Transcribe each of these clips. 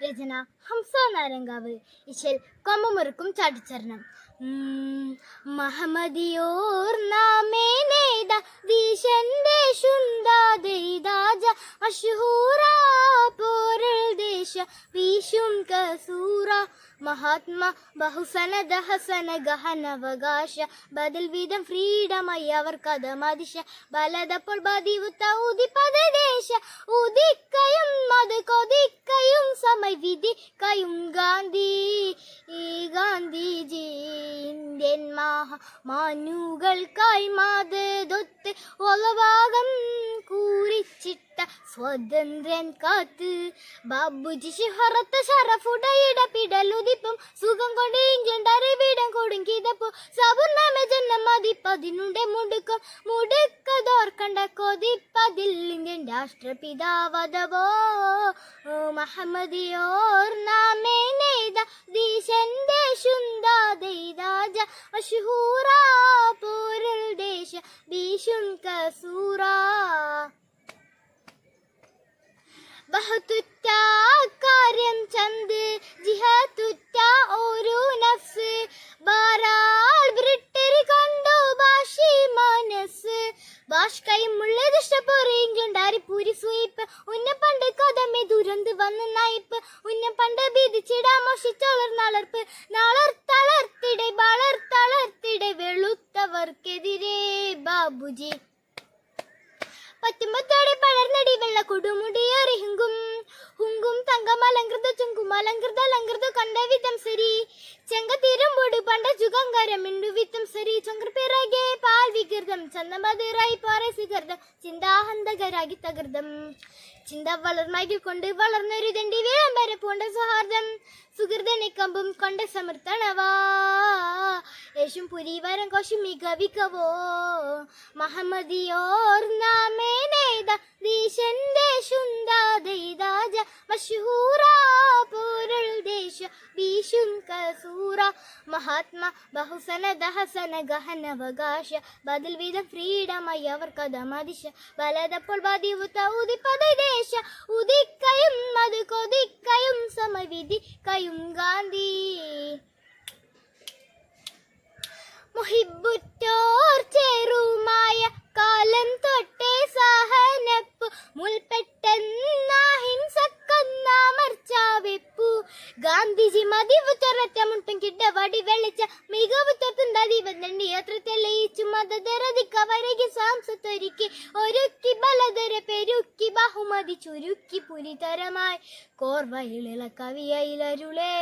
രചന ഹംസ നാരങ്കാവ്. ഇശൽ കൊമ്പമുറുക്കും ചാട്ടിച്ചരണം മഹമദിയോർ നാമേ നേത ദീശന്റെ ഗഹനവകാശ ബദൽ വീതം ഫ്രീഡമായി അവർ കഥമതിശ ബലതപ്പോൾ ബദിവുത്ത ഉദിപ്പതദേശ ഉദിക്കയും അത് കൊതിക്കയും സമവിധി കയും ഗാന്ധി ഗാന്ധിജി ഇന്ത്യൻ മഹാ മാനുകൾക്കായി മാതതൊത്ത് ഭാഗം കൂറിച്ചിട്ട സ്വതന്ത്രൻ കാത്ത്. ബാബുജി ശിഹറത്ത് ഷറഫുടയിട പിടലുതിപ്പും സുഖം കൊണ്ട് ഇഞ്ചണ്ട അറിവിടം കൊടുങ്കിതപ്പോ സബുർനാമ ജന്മ മതിപ്പതിനുണ്ട് മുടുക്കം. മുടുക്കതോർക്കണ്ട കൊതിപ്പതിൽ ഇന്ത്യൻ രാഷ്ട്രപിതാവതവോ മഹമ്മദിയോർ നാമേ നെയ്ത. ദീശന്റെ ശുന്ദാദൈദാജ ദൈതാജ പോരൽ ബീഷും കസൂറ ബഹുത്തുറ്റ കാര്യം ചന്ത് ജിഹത്തുറ്റ ഒരു നഫ്സ്. ബാരാൾ ബ്രിട്ടറി കണ്ടു ഭാഷി മനസ്സ് ഭാഷ്കയുമുള്ള ദുഷ്ടപ്പൊറിയുണ്ടാരി പൂരി സ്വീപ്പ് ഉന്ന പണ്ട് കഥമേ ദുരന്ത് വന്ന് നയിപ്പ്. ഉന്ന പണ്ട് ഭീതിച്ചിടാ മോഷിച്ചോളർ നളർപ്പ്. നാളർ തളർത്തിടെ വെളുത്തവർക്കെതിരെ ബാബുജി. പറ്റുമ്പത്തോടെ പടർന്നടി വെള്ള ഹുങ്കും ഹുങ്കും തങ്കം അലങ്കൃത ചുങ്കും അലങ്കൃത അലങ്കൃത സരി. ചെങ്ക തീരുമ്പോട് പണ്ട ജുഗങ്കാരം മിണ്ടു വിത്തം സരി. ചൊങ്കർ പിറകെ പാൽ വികൃതം ചന്ദമതിറായി പാറ സികൃതം ചിന്താഹന്തകരാകി തകൃതം. ചിന്ത വളർമാകിൽ കൊണ്ട് വളർന്നൊരു ദണ്ഡി വിളംബര പൂണ്ട സൗഹാർദ്ദം. സുഹൃതനെ കമ്പും കൊണ്ട സമർത്ഥണവാ യേശും പുരീവരം കോശം മികവിക്കവോ? മഹമ്മദിയോർ നാമേ നേത ദൈതാജ ശുന്ദാദൈദാജ മഷഹൂറ പോരുൾ ദേശ ബീഷും കസൂറ മഹാത്മ ബഹുസന ദഹസന ഗഹനവകാശ ബദൽ വിധം ഫ്രീഡമായി അവർ കഥമതിശ ബലതപ്പോൾ ബാധിവുത്ത ഉദിപ്പതദേശ ഉദിക്കയും അത് കൊതിക്കയും സമവിധി കയും ഗാന്ധി. തൊട്ടുണ്ടാതി വന്നണ്ടി യാത്ര തെളിയിച്ചു മതധരതിക്ക വരകി സാംസത്തൊരുക്കി ഒരുക്കി ബലധര പെരുക്കി ബഹുമതി ചുരുക്കി പുരിതരമായി. കോർവയിളിള കവിയയിലരുളേ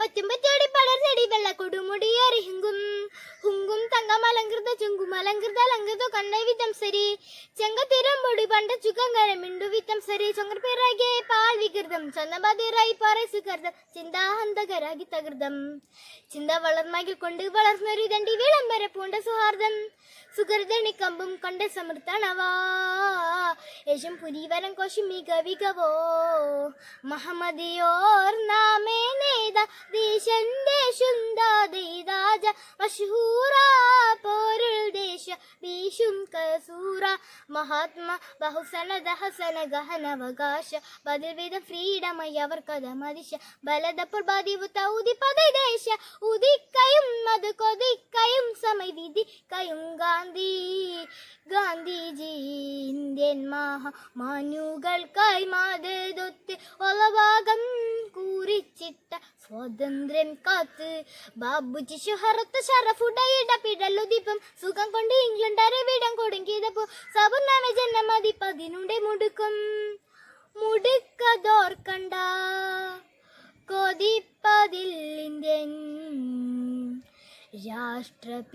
പറ്റുമ്പത്തോടി പടർന്നടി വെള്ള കൊടുമുടി ഹുങ്കും ഹുങ്കും അലങ്കൃത ചുങ്കും അലങ്കൃത അലങ്കൃത കണ്ട വിധം സരി. ചെങ്കത്തിരം തിരമ്പൊടി പണ്ട ചുക്കങ്കര മിണ്ടു വിത്തം സരി. ചൊങ്കർ പിറകെ പാൽ വികൃതം ചന്ദബാദിറായി പാറ സുകൃതം ചിന്താഹന്തകരാകി തകൃതം. ചിന്ത വളർമകിൽ കൊണ്ട് വളർന്നൊരു ദണ്ഡി വിളംബര പൂണ്ട സുഹാർദം സുഹൃതണി കമ്പും കണ്ട സമൃദ്ധണവാ യേശും പുരീവരം മിക മികവികവോ. മഹമ്മദിയോർ നാമേ നേത. ദീശന്റെ മഷഹൂറ പോരുൾ ദേശ ബീഷും കസൂറ മഹാത്മ ബഹുസന ദഹസന ഗഹനവകാശ ബദൽ വിധ ഫ്രീഡമായി അവർ കഥമതിശ ബലതപ്പോൾ ബാധിവുത്ത ഉദിപദേശ ഉദിക്കയും അത് കൊതിക്കയും സമവിധി കയും ഗാന്ധി ഗാന്ധിജി ഇന്ത്യൻ മഹാ മാനുകൾക്കായി മാതതൊത്ത് കൂറിച്ചിട്ട സ്വാതന്ത്ര്യം കാത്ത് ബാബുജി ഷുഹറത്ത് ഷറഫുടയിട പിടലുദിപ്പം സുഖം കൊണ്ട് ഇംഗ്ലണ്ട് അരവിടം കൊടുങ്കിയതപ്പോ സബുനാമ ജന്മതി പതിനുണ്ടെ മുടുക്കും. മുടുക്കതോർക്കണ്ട കൊതിപ്പതിൽ ഇന്ത്യൻ രാഷ്ട്രപിതാവതബോ